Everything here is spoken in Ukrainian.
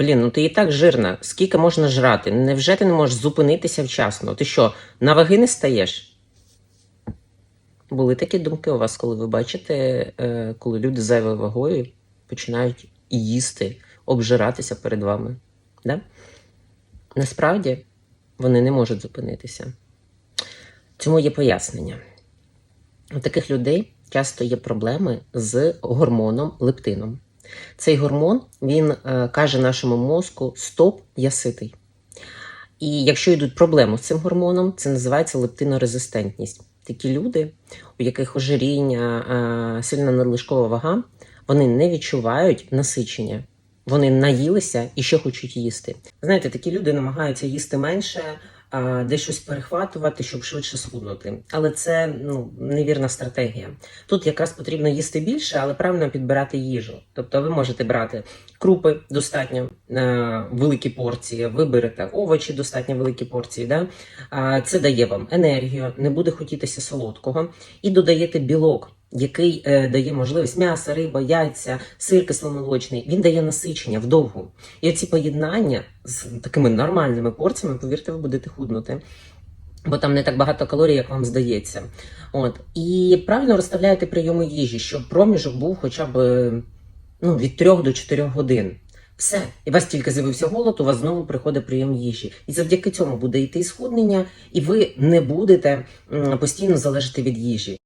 Блін, ну ти і так жирна. Скільки можна жрати? Невже ти не можеш зупинитися вчасно? Ти що, на ваги не стаєш? Були такі думки у вас, коли ви бачите, е, коли люди зайвою вагою починають їсти, обжиратися перед вами. Да? Насправді вони не можуть зупинитися. Цьому є пояснення. У таких людей часто є проблеми з гормоном лептином. Цей гормон він е, каже нашому мозку: Стоп, я ситий. І якщо йдуть проблеми з цим гормоном, це називається лептинорезистентність. Такі люди, у яких ожиріння, е, сильна надлишкова вага, вони не відчувають насичення. Вони наїлися і ще хочуть їсти. Знаєте, такі люди намагаються їсти менше, десь щось перехватувати, щоб швидше схуднути. Але це ну, невірна стратегія. Тут якраз потрібно їсти більше, але правильно підбирати їжу. Тобто ви можете брати крупи достатньо е, великі порції, ви берете овочі достатньо великі порції. Да? А, це дає вам енергію, не буде хотітися солодкого, і додаєте білок. Який е, дає можливість м'ясо, риба, яйця, сир кисломолочний, він дає насичення вдовгу. І оці поєднання з такими нормальними порціями, повірте, ви будете худнути. Бо там не так багато калорій, як вам здається. От. І правильно розставляєте прийоми їжі, щоб проміжок був хоча б ну, від 3 до 4 годин. Все, і вас тільки з'явився голод, у вас знову приходить прийом їжі. І завдяки цьому буде йти схуднення, і ви не будете постійно залежати від їжі.